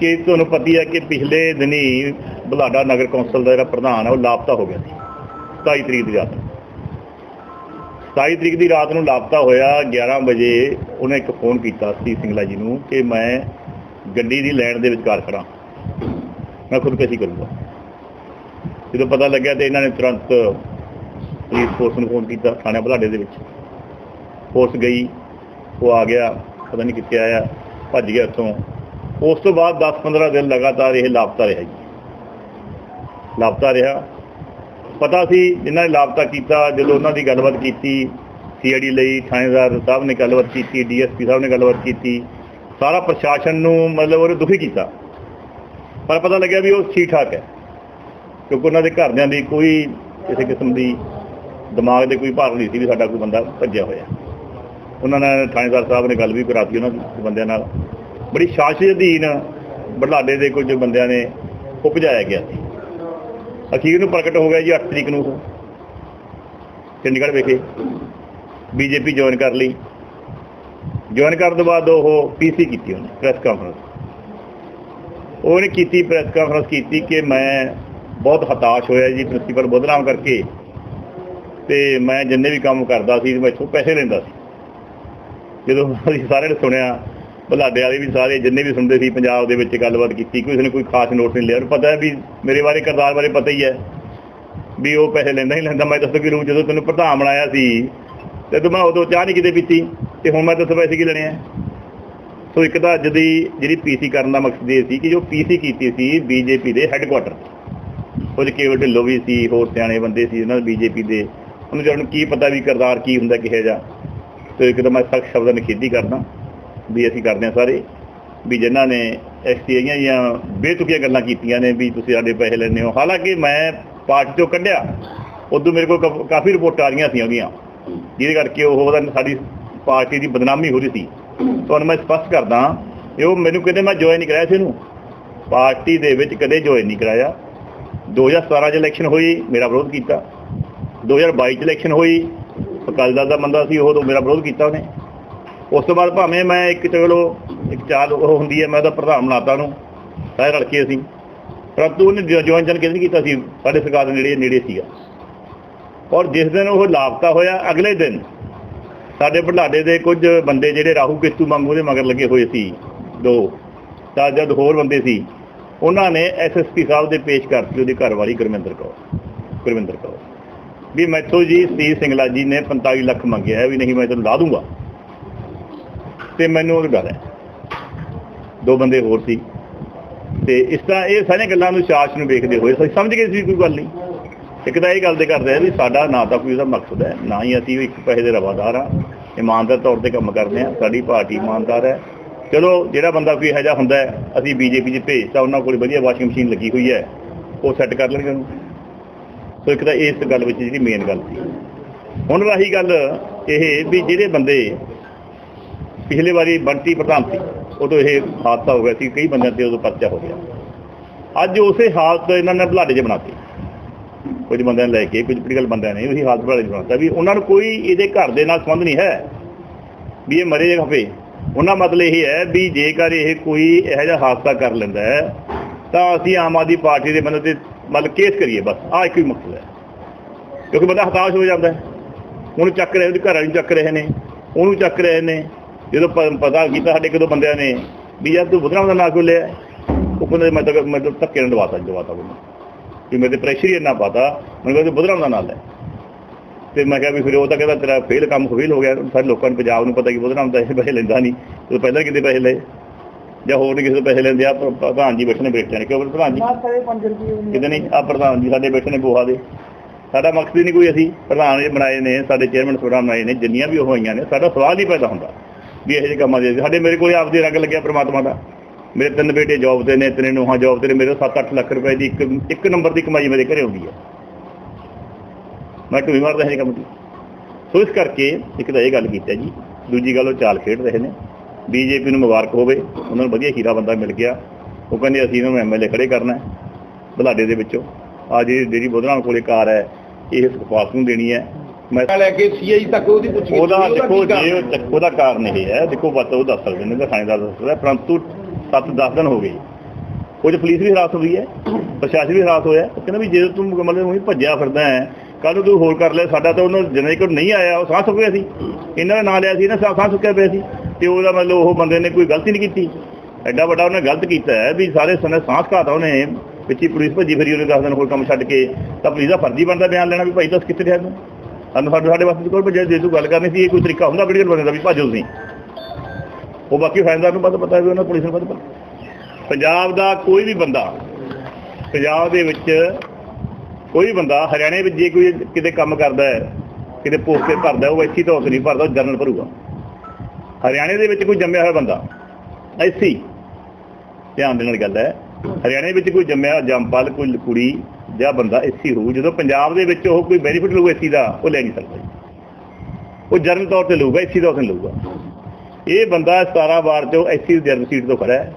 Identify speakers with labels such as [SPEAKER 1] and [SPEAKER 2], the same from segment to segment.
[SPEAKER 1] ਕਿ ਤੁਹਾਨੂੰ ਪਤੀ ਹੈ ਕਿ ਪਿਛਲੇ ਦਿਨੀ ਬੁਲਾਡਾ ਨਗਰ ਕੌਂਸਲ ਦਾ ਜਿਹੜਾ ਪ੍ਰਧਾਨ ਹੈ, ਉਹ ਲਾਪਤਾ ਹੋ ਗਿਆ ਸੀ। 27 ਤਰੀਕ ਦੀ ਰਾਤ। ਨੂੰ 27 ਤਰੀਕ ਦੀ ਰਾਤ ਨੂੰ ਲਾਪਤਾ ਹੋਇਆ 11 ਵਜੇ ਉਹਨੇ ਇੱਕ ਫੋਨ ਕੀਤਾ ਸੀ ਸਿੰਗਲਾ ਜੀ ਨੂੰ ਕਿ ਮੈਂ ਗੱਡੀ ਦੀ ਲੈਣ ਦੇ ਵਿਚਕਾਰ ਖੜਾ ਮੈਂ ਖੁਦਕਸ਼ੀ ਕਰੂੰਗਾ। ਜਦੋਂ ਪਤਾ ਲੱਗਿਆ ਤੇ ਇਹਨਾਂ ਨੇ ਤੁਰੰਤ ਪੁਲਿਸ ਫੋਰਸ ਨੂੰ ਫੋਨ ਕੀਤਾ ਥਾਣੇ ਬੁਲਾਡੇ ਦੇ ਵਿੱਚ। ਫੋਰਸ ਗਈ, ਉਹ ਆ ਗਿਆ, ਪਤਾ ਨਹੀਂ ਕਿੱਥੇ ਆਇਆ, ਭੱਜ ਗਿਆ ਉੱਥੋਂ। ਉਸ ਤੋਂ ਬਾਅਦ 10-15 ਦਿਨ ਲਗਾਤਾਰ ਇਹ ਲਾਪਤਾ ਰਿਹਾ ਜੀ। ਲਾਪਤਾ ਰਿਹਾ। ਪਤਾ ਸੀ ਜਿਨ੍ਹਾਂ ਨੇ ਲਾਪਤਾ ਕੀਤਾ, ਜਦੋਂ ਉਹਨਾਂ ਦੀ ਗੱਲਬਾਤ ਕੀਤੀ, ਸੀਆਈਡੀ ਲਈ, ਥਾਣੇਦਾਰ ਸਾਹਿਬ ਨੇ ਗੱਲਬਾਤ ਕੀਤੀ, ਡੀਐਸਪੀ ਸਾਹਿਬ ਨੇ ਗੱਲਬਾਤ ਕੀਤੀ, ਸਾਰਾ ਪ੍ਰਸ਼ਾਸਨ ਨੂੰ ਮਤਲਬ ਉਹਨੇ ਦੁਖੀ ਕੀਤਾ। ਪਰ ਪਤਾ ਲੱਗਿਆ ਵੀ ਉਹ ਠੀਕ ਠਾਕ ਹੈ। ਕਿਉਂਕਿ ਉਹਨਾਂ ਦੇ ਘਰਦਿਆਂ ਦੀ ਕੋਈ ਕਿਸੇ ਕਿਸਮ ਦੀ ਦਿਮਾਗ ਦੇ ਕੋਈ ਭਾਰ ਨਹੀਂ ਸੀ ਵੀ ਸਾਡਾ ਕੋਈ ਬੰਦਾ ਭੱਜਿਆ ਹੋਇਆ। ਉਹਨਾਂ ਨੇ ਥਾਣੇਦਾਰ ਸਾਹਿਬ ਨੇ ਗੱਲ ਵੀ ਕਰਾਤੀ ਉਹਨਾਂ ਦੇ, ਬੰਦਿਆਂ ਨਾਲ। ਬੜੀ ਸ਼ਾਸੀ ਅਧੀਨ ਬੜਲਾਡੇ ਦੇ ਕੁਝ ਬੰਦਿਆਂ ਨੇ ਉਹ ਭਜਾਇਆ ਗਿਆ ਸੀ। ਅਖੀਰ ਨੂੰ ਪ੍ਰਗਟ ਹੋ ਗਿਆ ਜੀ 8 ਤਰੀਕ ਨੂੰ। ਚੰਡੀਗੜ੍ਹ ਵਿਖੇ ਬੀਜੇਪੀ ਜੁਆਇਨ ਕਰ ਲਈ। ਜੁਆਇਨ ਕਰਨ ਤੋਂ ਬਾਅਦ ਉਹ ਪੀਸੀ ਕੀਤੀ ਉਹਨੇ ਪ੍ਰੈਸ ਕਾਨਫਰੰਸ ਉਹਨੇ ਕੀਤੀ ਪ੍ਰੈਸ ਕਾਨਫਰੰਸ ਕੀਤੀ ਕਿ ਮੈਂ ਬਹੁਤ ਹਤਾਸ਼ ਹੋਇਆ ਜੀ ਪ੍ਰਿੰਸੀਪਲ ਬਦਨਾਮ ਕਰਕੇ ਤੇ ਮੈਂ ਜਿੰਨੇ ਵੀ ਕੰਮ ਕਰਦਾ ਸੀ, ਮੈਂ ਇੱਥੋਂ ਪੈਸੇ ਲੈਂਦਾ ਸੀ। ਜਦੋਂ ਅਸੀਂ ਸਾਰਿਆਂ ਨੇ ਸੁਣਿਆ ਬੁਲਾਡੇ ਵਾਲੇ ਵੀ ਸਾਰੇ, ਜਿੰਨੇ ਵੀ ਸੁਣਦੇ ਸੀ ਪੰਜਾਬ ਦੇ ਵਿੱਚ ਗੱਲਬਾਤ ਕੀਤੀ ਕਿਸੇ ਨੇ ਕੋਈ ਖਾਸ ਨੋਟ ਨਹੀਂ ਲਿਆ। ਉਹਨੂੰ ਪਤਾ ਹੈ ਵੀ ਮੇਰੇ ਬਾਰੇ ਕਰਦਾਰ ਬਾਰੇ ਪਤਾ ਹੀ ਹੈ ਵੀ ਉਹ ਪੈਸੇ ਲੈਂਦਾ ਹੀ ਲੈਂਦਾ। ਮੈਂ ਦੱਸੋ ਕਿ ਰੂ ਜਦੋਂ ਤੈਨੂੰ ਪ੍ਰਧਾਨ ਬਣਾਇਆ ਸੀ, ਤੇ ਤੂੰ ਮੈਂ ਉਦੋਂ ਚਾਹ ਨਹੀਂ ਕਿਤੇ ਪੀਤੀ, ਤੇ ਹੁਣ ਮੈਂ ਦੱਸੋ ਪੈਸੇ ਕੀ ਲੈਣੇ ਆ? ਸੋ ਇੱਕ ਤਾਂ ਅੱਜ ਦੀ ਜਿਹੜੀ ਪੀਸੀ ਕਰਨ ਦਾ ਮਕਸਦ ਇਹ ਸੀ ਕਿ ਜੋ ਪੀਸੀ ਕੀਤੀ ਸੀ ਬੀਜੇਪੀ ਦੇ ਹੈੱਡਕੁਆਟਰ ਉਹ ਕੇਵਲ ਢਿੱਲੋਂ ਵੀ ਸੀ, ਹੋਰ ਸਿਆਣੇ ਬੰਦੇ ਸੀ ਉਹਨਾਂ ਬੀਜੇਪੀ ਦੇ। ਉਹਨੂੰ ਜਾਣ ਕੀ ਪਤਾ ਵੀ ਕਰਦਾਰ ਕੀ ਹੁੰਦਾ ਕਿਹੋ ਜਿਹਾ। ਤੇ ਇੱਕ ਤਾਂ ਮੈਂ ਸਖਤ ਸ਼ਬਦਾਂ ਨਿਖੇਧੀ ਕਰਦਾ। ਵੀ ਅਸੀਂ ਕਰਦੇ ਹਾਂ ਸਾਰੇ, ਵੀ ਜਿਨ੍ਹਾਂ ਨੇ ਐਸਟੀਆਈਆਂ ਜਾਂ ਬੇਤੁਕੀਆਂ ਗੱਲਾਂ ਕੀਤੀਆਂ ਨੇ ਵੀ ਤੁਸੀਂ ਸਾਡੇ ਪੈਸੇ ਲੈਣੇ ਹੋ। ਹਾਲਾਂਕਿ ਮੈਂ ਪਾਰਟੀ ਤੋਂ ਕੱਢਿਆ, ਉਦੋਂ ਮੇਰੇ ਕੋਲ ਕਾ- ਕਾਫੀ ਰਿਪੋਰਟਾਂ ਆ ਰਹੀਆਂ ਸੀ ਉਹਦੀਆਂ, ਜਿਹਦੇ ਕਰਕੇ ਉਹ ਉਹਦਾ ਸਾਡੀ ਪਾਰਟੀ ਦੀ ਬਦਨਾਮੀ ਹੋ ਰਹੀ ਸੀ। ਤੁਹਾਨੂੰ ਮੈਂ ਸਪਸ਼ਟ ਕਰਦਾ ਇਹ ਉਹ ਮੈਨੂੰ ਕਹਿੰਦੇ ਮੈਂ ਜੁਆਇਨ ਨਹੀਂ ਕਰਾਇਆ ਸੀ ਇਹਨੂੰ ਪਾਰਟੀ ਦੇ ਵਿੱਚ ਕਦੇ ਜੁਆਇਨ ਨਹੀਂ ਕਰਾਇਆ। 2017 ਚ ਇਲੈਕਸ਼ਨ ਹੋਈ, ਮੇਰਾ ਵਿਰੋਧ ਕੀਤਾ। 2022 ਚ ਇਲੈਕਸ਼ਨ ਹੋਈ, ਅਕਾਲੀ ਦਲ ਦਾ ਬੰਦਾ ਸੀ ਉਹ ਤੋਂ ਮੇਰਾ ਵਿਰੋਧ ਕੀਤਾ ਉਹਨੇ। ਉਸ ਤੋਂ ਬਾਅਦ ਭਾਵੇਂ ਮੈਂ ਇੱਕ ਚਲੋ, ਇੱਕ ਚਾਲ ਉਹ ਹੁੰਦੀ ਹੈ, ਮੈਂ ਉਹਦਾ ਪ੍ਰਧਾਨ ਬਣਾਤਾ ਉਹਨੂੰ, ਸਾਰੇ ਰਲ ਕੇ ਅਸੀਂ। ਪਰੰਤੂ ਉਹਨੇ ਜੁਆਇਨ ਜਨ ਕਿਹਨੇ ਕੀਤਾ ਸੀ, ਸਾਡੇ ਸਰਕਾਰ ਦੇ ਨੇੜੇ ਨੇੜੇ ਸੀਗਾ। ਔਰ ਜਿਸ ਦਿਨ ਉਹ ਲਾਪਤਾ ਹੋਇਆ, ਅਗਲੇ ਦਿਨ ਸਾਡੇ ਬੁਢਲਾਡੇ ਦੇ ਕੁਝ ਬੰਦੇ ਜਿਹੜੇ ਰਾਹੂ ਕਿਸ਼ਤੂ ਮੰਗੂ ਦੇ ਮਗਰ ਲੱਗੇ ਹੋਏ ਸੀ, ਦੋ ਤਾਂ ਜਦ ਹੋਰ ਬੰਦੇ ਸੀ, ਉਹਨਾਂ ਨੇ ਐਸਐਸਪੀ ਸਾਹਿਬ ਦੇ ਪੇਸ਼ ਕਰਤੀ, ਉਹਦੀ ਘਰਵਾਲੀ ਗੁਰਮਿੰਦਰ ਕੌਰ ਗੁਰਮਿੰਦਰ ਕੌਰ। ਵੀ ਮੈਥੋਂ ਜੀ ਸੀ ਸਿੰਗਲਾ ਜੀ ਨੇ 45 ਲੱਖ ਮੰਗਿਆ ਹੈ, ਵੀ ਨਹੀਂ, ਮੈਂ ਤੈਨੂੰ ਲਾ ਦੂੰਗਾ। ਤੇ ਮੈਨੂੰ ਉਹ ਡਰ ਹੈ। ਦੋ ਬੰਦੇ ਹੋਰ ਸੀ। ਤੇ ਇਸ ਤਰ੍ਹਾਂ ਇਹ ਸਾਰੀਆਂ ਗੱਲਾਂ ਨੂੰ ਸਾਸ਼ ਨੂੰ ਵੇਖਦੇ ਹੋਏ ਅਸੀਂ ਸਮਝ ਗਏ ਸੀ ਕੋਈ ਗੱਲ ਨਹੀਂ। ਇੱਕ ਤਾਂ ਇਹ ਗੱਲ ਦੇ ਕਰਦੇ ਆ ਵੀ ਸਾਡਾ ਨਾ ਤਾਂ ਕੋਈ ਉਹਦਾ ਮਕਸਦ ਹੈ ਨਾ ਹੀ ਅਸੀਂ ਇੱਕ ਪੈਸੇ ਦੇ ਰਵਾਦਾਰ ਆ ਇਮਾਨਦਾਰ ਤੌਰ ਤੇ ਕੰਮ ਕਰਦੇ ਆ ਸਾਡੀ ਪਾਰਟੀ ਇਮਾਨਦਾਰ ਹੈ। ਚਲੋ ਜਿਹੜਾ ਬੰਦਾ ਕੋਈ ਇਹੋ ਜਿਹਾ ਹੁੰਦਾ ਹੈ, ਅਸੀਂ ਬੀਜੇਪੀ 'ਚ ਭੇਜਤਾ ਉਹਨਾਂ ਕੋਲ ਵਧੀਆ ਵਾਸ਼ਿੰਗ ਮਸ਼ੀਨ ਲੱਗੀ ਹੋਈ ਹੈ। ਉਹ ਸੈੱਟ ਕਰ ਲੈਣਗੇ ਉਹਨੂੰ। ਸੋ ਇੱਕ ਤਾਂ ਇਸ ਗੱਲ ਵਿੱਚ ਜਿਹੜੀ ਮੇਨ ਗੱਲ ਸੀ। ਹੁਣ ਰਹੀ ਗੱਲ ਇਹ ਵੀ ਜਿਹੜੇ ਬੰਦੇ ਪਿਛਲੇ ਵਾਰੀ ਬੰਟੀ ਪ੍ਰਧਾਨ ਸੀ, ਉਦੋਂ ਇਹ ਹਾਦਸਾ ਹੋ ਗਿਆ ਸੀ, ਕਈ ਬੰਦਿਆਂ ਤੇ ਉਦੋਂ ਪਰਚਾ ਹੋ ਗਿਆ। ਅੱਜ ਉਸੇ ਹਾਲਤ ਇਹਨਾਂ ਨੇ ਬਲਾਡੇ 'ਚ ਬਣਾਤੀ। ਕੁਝ ਬੰਦਿਆਂ ਨੇ ਲੈ ਕੇ, ਕੁਝ ਪੋਲੀਟੀਕਲ ਬੰਦਿਆਂ ਨੇ ਉਹੀ ਹਾਲਤ ਬਲਾਡੇ 'ਚ ਬਣਾਤਾ ਵੀ ਉਹਨਾਂ ਨੂੰ ਕੋਈ ਇਹਦੇ ਘਰ ਦੇ ਨਾਲ ਸੰਬੰਧ ਨਹੀਂ ਹੈ, ਵੀ ਇਹ ਮਰੇ ਖਪੇ ਉਹਨਾਂ ਮਤਲਬ ਇਹ ਹੈ ਵੀ ਜੇਕਰ ਇਹ ਕੋਈ ਇਹੋ ਜਿਹਾ ਹਾਦਸਾ ਕਰ ਲੈਂਦਾ ਹੈ, ਤਾਂ ਅਸੀਂ ਆਮ ਆਦਮੀ ਪਾਰਟੀ ਦੇ ਬੰਦੇ ਤੇ ਮਤਲਬ ਕੇਸ ਕਰੀਏ ਬਸ, ਆਹ ਇੱਕ ਹੀ ਮਕਸਦ ਹੈ। ਕਿਉਂਕਿ ਬੰਦਾ ਹਤਾਸ਼ ਹੋ ਜਾਂਦਾ ਉਹਨੂੰ ਚੱਕ ਰਹੇ, ਉਹਦੇ ਘਰ ਵਾਲੀ ਨੂੰ ਚੱਕ ਰਹੇ ਨੇ, ਉਹਨੂੰ ਚੱਕ ਰਹੇ ਨੇ। ਜਦੋਂ ਪਤਾ ਕੀਤਾ ਸਾਡੇ ਕਿਦੋਂ ਬੰਦਿਆਂ ਨੇ ਵੀ ਯਾਰ ਤੂੰ ਬਦਨਾਮ ਦਾ ਨਾਂ ਕਿਉਂ ਲਿਆ? ਉਹ ਕਹਿੰਦੇ ਮੈਂ ਤਾਂ ਮੈਂ ਤਾਂ ਧੱਕੇ ਨਾਲ ਦਵਾਤਾ ਦਵਾਤਾ ਉਹਨੂੰ। ਵੀ ਮੇਰੇ ਤੇ ਪ੍ਰੈਸ਼ਰ ਹੀ ਇੰਨਾ ਪਾਤਾ ਮੈਨੂੰ ਕਹਿੰਦੇ ਬਦਨਾਮ ਦਾ ਨਾਂ ਲੈ। ਤੇ ਮੈਂ ਕਿਹਾ ਵੀ ਫਿਰ ਉਹ ਤਾਂ ਕਹਿੰਦਾ ਤੇਰਾ ਫੇਲ ਕੰਮ ਫੇਲ ਹੋ ਗਿਆ ਸਾਰੇ ਲੋਕਾਂ ਨੂੰ ਪੰਜਾਬ ਨੂੰ ਪਤਾ ਕਿ ਬਦਨਾਮ ਦਾ ਇਹ ਪੈਸੇ ਲੈਂਦਾ ਨਹੀਂ ਉਹ ਪਹਿਲਾਂ ਕਿਤੇ ਪੈਸੇ ਲਏ? ਜਾਂ ਹੋਰ ਨਹੀਂ ਕਿਸੇ ਤੋਂ ਪੈਸੇ ਲੈਂਦੇ ਆ ਪ੍ਰਧਾਨ ਜੀ ਬੈਠੇ ਨੇ ਬੈਠੇ ਨੇ ਕਿਉਂ ਪ੍ਰਧਾਨ ਜੀ?
[SPEAKER 2] ਮਾਰ ਕਰੇ 5 ਰੁਪਏ ਵੀ
[SPEAKER 1] ਕਿਤੇ ਨਹੀਂ ਆ ਪ੍ਰਧਾਨ ਜੀ ਸਾਡੇ ਬੈਠੇ ਨੇ ਬੋਹਾ ਦੇ। ਸਾਡਾ ਮਕਸਦ ਹੀ ਨਹੀਂ ਕੋਈ ਅਸੀਂ ਪ੍ਰਧਾਨ ਜੀ ਬਣਾਏ ਨੇ ਸਾਡੇ ਚੇਅਰਮੈਨ ਸੋਰਾ ਬਣਾਏ ਨੇ ਜਿੰਨੀਆਂ ਵੀ ਉਹ ਹੋਈਆਂ ਨੇ ਸਾਡਾ ਸਵਾਲ ਨਹੀਂ ਪੈਦਾ ਹੁੰਦਾ। ਵੀ ਇਹੋ ਜਿਹੇ ਕੰਮਾਂ ਦੇ ਸਾਡੇ ਮੇਰੇ ਕੋਲ ਆਪਦੇ ਰੰਗ ਲੱਗਿਆ ਪ੍ਰਮਾਤਮਾ ਦਾ। ਮੇਰੇ ਤਿੰਨ ਬੇਟੇ ਜੌਬ ਤੇ ਨੇ, ਤਿੰਨੇ ਨੂੰਹਾਂ ਜੌਬ ਤੇ ਨੇ। ਮੇਰੇ 7-8 ਲੱਖ ਰੁਪਏ ਦੀ ਇੱਕ ਇੱਕ ਨੰਬਰ ਦੀ ਕਮਾਈ ਮੇਰੇ ਘਰੇ ਆਉਂਦੀ ਹੈ ਮੈਂ ਢੂਈ ਮਾਰਦਾ ਹੈ ਕੰਮ ਦੀ ਸੋ ਇਸ ਕਰਕੇ ਇੱਕ ਤਾਂ ਇਹ ਗੱਲ ਕੀਤੀ ਜੀ, ਦੂਜੀ ਗੱਲ ਉਹ ਚਾਲ ਖੇਡ ਰਹੇ ਨੇ। ਬੀਜੇਪੀ ਨੂੰ ਮੁਬਾਰਕ ਹੋਵੇ, ਉਹਨਾਂ ਨੂੰ ਵਧੀਆ ਹੀਰਾ ਬੰਦਾ ਮਿਲ ਗਿਆ। ਉਹ ਕਹਿੰਦੇ ਅਸੀਂ ਇਹਨਾਂ ਨੂੰ ਐਮਐਲਏ ਖੜੇ ਕਰਨਾ ਹੈ ਬਲਾਡੇ ਦੇ ਵਿੱਚੋਂ। ਆ ਜਿਹੜੀ ਜਿਹੜੀ ਬੋਧਰਾਮ ਕੋਲੇ ਕਾਰ ਹੈ, ਇਹ ਸੁਖਪਾਲ ਨੂੰ ਦੇਣੀ ਹੈ। ਮੈਂ
[SPEAKER 2] ਲੈ ਕੇ ਸੀਆਈ ਤੱਕ ਉਹਦੀ ਪੁੱਛ
[SPEAKER 1] ਉਹਦਾ ਦੇਖੋ ਜੇ ਉਹ ਉਹਦਾ ਕਾਰਨ ਇਹ ਹੈ ਦੇਖੋ ਬਾਤ ਉਹ ਦੱਸ ਸਕਦੇ ਨੇ ਤਾਂ ਥਾਣੇਦਾਰ ਦੱਸ ਸਕਦਾ ਹੈ, ਪਰੰਤੂ 7-10 ਦਿਨ ਹੋ ਗਏ। 'ਚ ਪੁਲਿਸ ਵੀ ਹਰਾਸ ਹੋਈ ਹੈ ਪ੍ਰਸ਼ਾਸਨ ਵੀ ਹਰਾਸ ਹੋਇਆ ਉਹ ਕਹਿੰਦਾ ਵੀ ਜੇ ਤੂੰ ਮਤਲਬ ਉਹੀ ਭੱਜਿਆ ਫਿਰਦਾ ਹੈ ਕੱਲ ਨੂੰ ਤੂੰ ਹੋਰ ਕਰ ਲੈ ਸਾਡਾ ਤਾਂ ਉਹਨਾਂ ਨਹੀਂ ਆਇਆ ਉਹ ਸਾਹ ਸੁੱਕਿਆ ਸੀ। ਇਹਨਾਂ ਦਾ ਨਾਂ ਲਿਆ ਸੀ ਇਹਨਾਂ ਸਾਹ ਸਾਹ ਸੁੱਕਿਆ ਪਿਆ ਸੀ ਤੇ ਉਹਦਾ ਮਤਲਬ ਉਹ ਬੰਦੇ ਨੇ ਕੋਈ ਗਲਤੀ ਨਹੀਂ ਕੀਤੀ। ਐਡਾ ਵੱਡਾ ਉਹਨੇ ਗਲਤ ਕੀਤਾ ਹੈ ਵੀ ਸਾਰੇ ਸਨੇ ਸਾਹ ਘਾਤਾ ਉਹਨੇ ਪਿੱਛੇ ਪੁਲਿਸ ਭੱਜੀ ਫਿਰੀ ਉਹਨੇ 10 ਦਿਨ ਹੋਰ ਕੰਮ ਛੱਡ ਕੇ ਤਾਂ ਪੁਲਿਸ ਦਾ ਫਰਜ਼ੀ ਬਣਦਾ ਬਿਆਨ ਲੈਣਾ ਵੀ ਭਾਈ ਦੱਸ ਕਿੱਥੇ ਰਿਹਾ ਤੂੰ? ਸਾਨੂੰ ਸਾਡੇ ਸਾਡੇ ਵਾਸਤੇ ਕੋਲ ਜੇ ਤੂੰ ਗੱਲ ਕਰਨੀ ਸੀ, ਇਹ ਕੋਈ ਤਰੀਕਾ ਹੁੰਦਾ ਵੀਡੀਓ ਬਣਾਉਣ ਦਾ ਵੀ, ਭਾਜੋ ਤੁਸੀਂ ਉਹ ਬਾਕੀ ਫੈਨਦਾਰ ਨੂੰ ਪਤਾ ਪਤਾ ਵੀ ਉਹਨਾਂ ਪੁਲਿਸ ਨੂੰ ਪਤਾ ਪੰਜਾਬ ਦਾ ਕੋਈ ਵੀ ਬੰਦਾ, ਪੰਜਾਬ ਦੇ ਵਿੱਚ ਕੋਈ ਬੰਦਾ ਹਰਿਆਣੇ ਵਿੱਚ ਜੇ ਕੋਈ ਕਿਤੇ ਕੰਮ ਕਰਦਾ ਹੈ, ਕਿਤੇ ਪੋਸਟ ਤੇ ਭਰਦਾ ਉਹ ਐਸੀ ਤੌਰ ਤੇ ਨਹੀਂ ਭਰਦਾ, ਉਹ ਜਨਰਲ ਭਰੂਗਾ। ਹਰਿਆਣੇ ਦੇ ਵਿੱਚ ਕੋਈ ਜੰਮਿਆ ਹੋਇਆ ਬੰਦਾ ਐਸੀ ਧਿਆਨ ਦੇਣ ਵਾਲੀ ਗੱਲ ਹੈ, ਹਰਿਆਣੇ ਵਿੱਚ ਕੋਈ ਜੰਮਿਆ ਜੰਪਲ ਕੋਈ ਕੁੜੀ ਜਾਂ ਬੰਦਾ ਐਸੀ ਹੋਊ ਜਦੋਂ ਪੰਜਾਬ ਦੇ ਵਿੱਚ ਉਹ ਕੋਈ ਬੈਨੀਫਿਟ ਲਊ ਐਸੀ ਦਾ, ਉਹ ਲੈ ਨਹੀਂ ਸਕਦਾ ਉਹ ਜਨਰਲ ਤੌਰ ਤੇ ਲਊਗਾ ਐਸੀ ਦਾ ਤੇ ਲਊਗਾ। ਇਹ ਬੰਦਾ 17 ਵਾਰ ਚੋਂ ਐਸੀ ਰਿਜ਼ਰਵ ਸੀਟ ਤੋਂ ਖੜਾ ਹੈ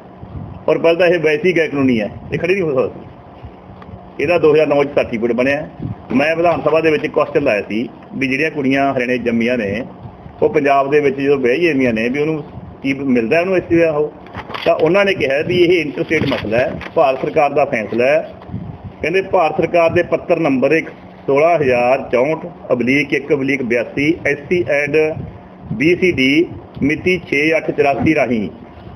[SPEAKER 1] ਔਰ ਪਹਿਲਾਂ ਤਾਂ ਇਹ ਵੈਸੀ ਗੈਰ ਕਾਨੂੰਨੀ ਹੈ, ਇਹ ਖੜੀ ਨਹੀਂ ਹੋ ਸਕਦੀ। ਇਹਦਾ 2009 ਚ ਸਰਟੀਫਿਕੇਟ ਬਣਿਆ ਮੈਂ ਵਿਧਾਨ ਸਭਾ ਦੇ ਵਿੱਚ ਕੁਐਸਚਨ ਲਾਇਆ ਸੀ ਵੀ ਜਿਹੜੀਆਂ ਕੁੜੀਆਂ ਹਰਿਆਣੇ ਜੰਮੀਆਂ ਨੇ, ਉਹ ਪੰਜਾਬ ਦੇ ਵਿੱਚ ਜਦੋਂ ਵਿਆਹੀ ਜਾਂਦੀਆਂ ਨੇ ਵੀ ਉਹਨੂੰ ਕੀ ਮਿਲਦਾ ਉਹਨੂੰ ਇਸ ਦਾ ਉਹ? ਤਾਂ ਉਹਨਾਂ ਨੇ ਕਿਹਾ ਵੀ ਇਹ ਇੰਟਰਸਟੇਟ ਮਸਲਾ ਹੈ, ਭਾਰਤ ਸਰਕਾਰ ਦਾ ਫੈਸਲਾ ਹੈ ਕਹਿੰਦੇ ਭਾਰਤ ਸਰਕਾਰ ਦੇ ਪੱਤਰ ਨੰਬਰ 1 16064 ਅਬਲੀਕ 1 ਅਬਲੀਕ 82 ਐਸਸੀ ਐਂਡ BCD ਮਿਤੀ 6884 ਰਾਹੀਂ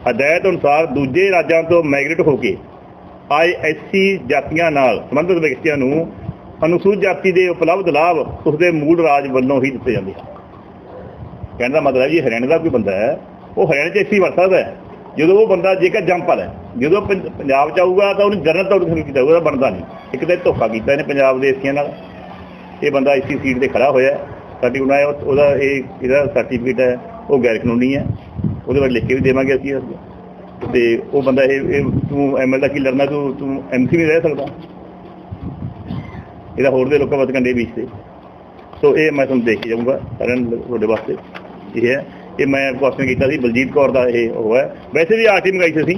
[SPEAKER 1] ਹਦਾਇਤ ਅਨੁਸਾਰ ਦੂਜੇ ਰਾਜਾਂ ਤੋਂ ਮਾਈਗ੍ਰੇਟ ਹੋ ਕੇ ਆਏ ਐਸਸੀ ਜਾਤੀਆਂ ਨਾਲ ਸੰਬੰਧਿਤ ਵਿਅਕਤੀਆਂ ਨੂੰ ਅਨੁਸੂਚਿਤ ਜਾਤੀ ਦੇ ਉਪਲਬਧ ਲਾਭ ਉਸਦੇ ਮੂਲ ਰਾਜ ਵੱਲੋਂ ਹੀ ਦਿੱਤੇ ਜਾਂਦੇ ਹਨ। ਕਹਿਣ ਦਾ ਮਤਲਬ ਹੈ ਜੀ ਹਰਿਆਣੇ ਦਾ ਕੋਈ ਬੰਦਾ ਹੈ, ਉਹ ਹਰਿਆਣੇ 'ਚ ਐਸੀ ਵਰਤ ਸਕਦਾ ਹੈ। ਜਦੋਂ ਉਹ ਬੰਦਾ ਜੇਕਰ ਜੰਪਰ ਹੈ ਜਦੋਂ ਪੰਜ- ਪੰਜਾਬ 'ਚ ਆਊਗਾ ਤਾਂ ਉਹਨੂੰ ਜਨਰਲ ਤੌਰ ਤੇ ਕੀਤਾ ਉਹਦਾ ਬਣਦਾ ਨਹੀਂ। ਇੱਕ ਤਾਂ ਇਹ ਧੋਖਾ ਕੀਤਾ ਇਹਨੇ ਪੰਜਾਬ ਦੇ ਏਸੀਆਂ ਨਾਲ। ਇਹ ਬੰਦਾ ਇਸੀ ਸੀਟ ਤੇ ਖੜਾ ਹੋਇਆ। ਸਾਡੀ ਉਹਨਾਂ ਉਹਦਾ ਇਹ, ਇਹਦਾ ਸਰਟੀਫਿਕੇਟ ਹੈ, ਉਹ ਗੈਰ ਕਾਨੂੰਨੀ ਹੈ। ਉਹਦੇ ਬਾਰੇ ਲਿਖ ਕੇ ਵੀ ਦੇਵਾਂਗੇ ਅਸੀਂ ਇਸ ਤੇ ਉਹ ਬੰਦਾ ਇਹ ਇਹ ਤੂੰ ਐਮਐਲ ਦਾ ਕੀ ਲੜਨਾ, ਤੂੰ ਤੂੰ ਐਮਸੀ ਨਹੀਂ ਰਹਿ ਸਕਦਾ। ਇਹਦਾ ਹੋਰ ਦੇ ਲੋਕਾਂ ਵਾਸਤੇ ਕੰਡੇ ਵਿੱਚ ਤੇ ਸੋ ਇਹ ਮੈਂ ਤੁਹਾਨੂੰ ਦੇਖ ਕੇ ਜਾਊਂਗਾ, ਸਾਰਿਆਂ ਨੂੰ ਤੁਹਾਡੇ ਵਾਸਤੇ। ਇਹ ਹੈ। ਇਹ ਮੈਂ ਕੁਐਸਚਨ ਕੀਤਾ ਸੀ, ਬਲਜੀਤ ਕੌਰ ਦਾ ਇਹ ਉਹ ਹੈ। ਵੈਸੇ ਵੀ ਆਰਟੀ ਮੰਗਾਈ ਸੀ ਅਸੀਂ।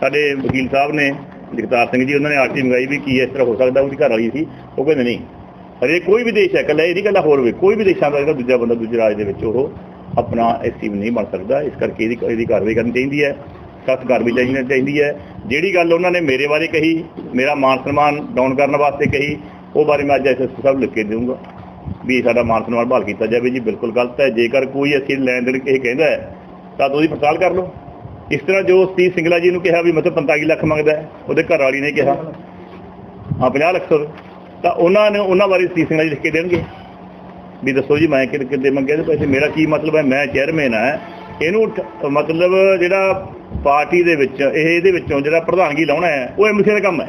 [SPEAKER 1] ਸਾਡੇ ਵਕੀਲ ਸਾਹਿਬ ਨੇ, ਜਗਤਾਰ ਸਿੰਘ ਜੀ, ਉਹਨਾਂ ਨੇ ਆਰਟੀ ਮੰਗਾਈ ਵੀ ਕੀ ਇਸ ਤਰ੍ਹਾਂ ਹੋ ਸਕਦਾ, ਉਹਦੀ ਘਰ ਵਾਲੀ ਸੀ। ਉਹ ਕਹਿੰਦੇ ਨਹੀਂ। ਹਰੇ ਕੋਈ ਵੀ ਦੇਸ਼ ਹੈ, ਇਕੱਲਾ ਇਹ ਨਹੀਂ ਇਕੱਲਾ ਹੋਰ ਵੀ, ਕੋਈ ਵੀ ਦੇਸ਼ਾਂ ਦਾ ਜਿਹੜਾ ਦੂਜਾ ਬੰਦਾ ਦੂਜੇ ਰਾਜ ਦੇ ਵਿੱਚ ਉਹ ਆਪਣਾ ਐਸਸੀ ਨਹੀਂ ਬਣ ਸਕਦਾ। ਇਸ ਕਰਕੇ ਇਹਦੀ ਇਹਦੀ ਕਾਰਵਾਈ ਕਰਨੀ ਚਾਹੀਦੀ ਹੈ। ਸਖਤ ਕਾਰਵਾਈ ਚਾਹੀਦੀ ਚਾਹੀਦੀ ਹੈ। ਜਿਹੜੀ ਗੱਲ ਉਹਨਾਂ ਨੇ ਮੇਰੇ ਬਾਰੇ ਕਹੀ, ਮੇਰਾ ਮਾਨ ਸਨਮਾਨ ਡਾਊਨ ਕਰਨ ਵਾਸਤੇ ਕਹੀ, ਉਹ ਬਾਰੇ ਮੈਂ ਅੱਜ ਐਸਐਸਪੀ ਸਾਹਿਬ ਲਿਖ ਕੇ ਦੇਵਾਂਗਾ ਵੀ ਸਾਡਾ ਮਾਨ ਸਨਮਾਨ ਬਹਾਲ ਕੀਤਾ ਜਾਵੇ ਜੀ, ਬਿਲਕੁਲ ਗਲਤ ਹੈ। ਜੇਕਰ ਕੋਈ ਅਸੀਂ ਲੈਣ ਦੇਣ ਇਹ ਕਹਿੰਦਾ ਹੈ, ਤਾਂ ਉਹਦੀ ਪੜਤਾਲ ਕਰ ਲਓ। ਇਸ ਤਰ੍ਹਾਂ ਜੋ ਸਤੀਸ਼ ਸਿੰਗਲਾ ਜੀ ਨੂੰ ਕਿਹਾ ਵੀ ਮਤਲਬ 45 ਲੱਖ ਮੰਗਦਾ ਹੈ, ਉਹਦੇ ਘਰ ਵਾਲੀ ਨੇ ਕਿਹਾ। ਹਾਂ 50 ਲੱਖ ਤਾਂ ਉਹਨਾਂ ਨੇ ਉਹਨਾਂ ਬਾਰੇ ਸਤੀਸ਼ ਸਿੰਗਲਾ ਜੀ ਲਿਖ ਕੇ ਦੇਣਗੇ। ਵੀ ਦੱਸੋ ਜੀ, ਮੈਂ ਕਿੰਨੇ ਕਿੰਨੇ ਮੰਗੇ ਤੇ ਪੈਸੇ? ਮੇਰਾ ਕੀ ਮਤਲਬ ਹੈ? ਮੈਂ ਚੇਅਰਮੈਨ ਆ ਇਹਨੂੰ ਮਤਲਬ ਜਿਹੜਾ ਪਾਰਟੀ ਦੇ ਵਿੱਚ, ਇਹ ਇਹਦੇ ਵਿੱਚੋਂ ਜਿਹੜਾ ਪ੍ਰਧਾਨਗੀ ਲਾਉਣਾ ਹੈ, ਉਹ ਐਮਸੀ ਦਾ ਕੰਮ ਹੈ।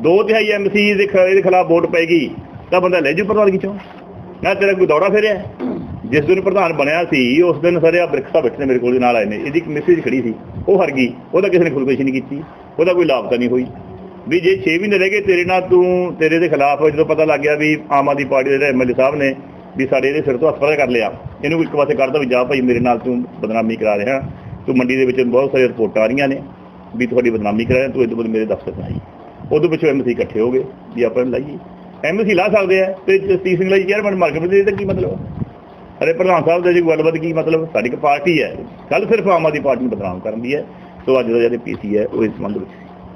[SPEAKER 1] ਦੋ ਤਿਹਾਈ ਐਮਸੀ ਦੇ ਇਹਦੇ ਖਿਲਾਫ ਵੋਟ ਪੈਗੀ ਤਾਂ ਬੰਦਾ ਲੈ ਜੂ ਪ੍ਰਧਾਨਗੀ ਚੋਂ ਨਾ ਤੇਰਾ ਕੋਈ ਦੌੜਾ ਫੇਰਿਆ। ਜਿਸ ਦਿਨ ਪ੍ਰਧਾਨ ਬਣਿਆ ਸੀ, ਉਸ ਦਿਨ ਸਾਰੇ ਆ ਬ੍ਰਿਕਸਾ ਬੈਠੇ ਨੇ ਮੇਰੇ ਕੋਲ ਨਾਲ ਆਏ ਨੇ। ਇਹਦੀ ਇੱਕ ਮੈਸੇਜ ਖੜੀ ਸੀ। ਉਹ ਹਰ ਗਈ। ਉਹਦਾ ਕਿਸੇ ਨੇ ਖੁਦਕੁਸ਼ੀ ਨਹੀਂ ਕੀਤੀ। ਉਹਦਾ ਕੋਈ ਲਾਭਤਾ ਨਹੀਂ ਹੋਈ। ਵੀ ਜੇ 6 ਮਹੀਨੇ ਰਹਿ ਗਏ ਤੇਰੇ ਨਾਲ, ਤੂੰ ਤੇਰੇ ਦੇ ਖਿਲਾਫ ਜਦੋਂ ਪਤਾ ਲੱਗ ਗਿਆ ਵੀ ਆਮ ਆਦਮੀ ਪਾਰਟੀ ਦੇ ਐਮਐਲਏ ਸਾਹਿਬ ਨੇ ਵੀ ਸਾਡੇ ਇਹਦੇ ਸਿਰ ਤੋਂ ਹਸਪਤਾਲ ਕਰ ਲਿਆ। ਇਹਨੂੰ ਇੱਕ ਪਾਸੇ ਕਰਦਾ ਵੀ ਜਾ ਭਾਈ, ਮੇਰੇ ਨਾਲ ਤੂੰ ਬਦਨਾਮੀ ਕਰਾ ਰਿਹਾ। ਤੂੰ ਮੰਡੀ ਦੇ ਵਿੱਚ ਬਹੁਤ ਸਾਰੀਆਂ ਰਿਪੋਰਟਾਂ ਆ ਰਹੀਆਂ ਨੇ ਵੀ ਤੁਹਾਡੀ ਬਦਨਾਮੀ ਕਰਾ ਰਿਹਾ। ਤੂੰ ਇਹ ਤੋਂ ਬਾਅਦ ਮੇਰੇ ਦਫ਼ਤਰ 'ਚ ਆਈ। ਉਦੋਂ ਪਿੱਛੋਂ ਐਮਸੀ ਇਕੱਠੇ ਹੋ ਗਏ ਵੀ ਆਪਾਂ ਇਹਨੂੰ ਲਾਈਏ। ਐਮਸੀ ਲਾ ਸਕਦੇ ਆ ਤੇ ਜਸਟਿਸ ਸਿੰਘ ਲਈ ਚੇਅਰਮੈਨ ਮਾਰਕੀਟ ਦੇ ਤਾਂ ਕੀ ਮਤਲਬ? ਅਰੇ ਪ੍ਰਧਾਨ ਸਾਹਿਬ ਦੇ ਜੀ ਗੱਲਬਾਤ ਕੀ ਮਤਲਬ? ਸਾਡੀ ਇੱਕ ਪਾਰਟੀ ਹੈ। ਕੱਲ ਸਿਰਫ ਆਮ ਆਦਮੀ ਪਾਰਟੀ ਨੂੰ ਬਦਨਾਮ ਕਰਨ ਦੀ ਹੈ। ਸੋ ਅੱਜ ਦਾ ਜਿਹੜੇ ਪੀਸੀ ਹੈ, ਉਹ ਇਸ ਸੰਬੰਧ ਵਿੱਚ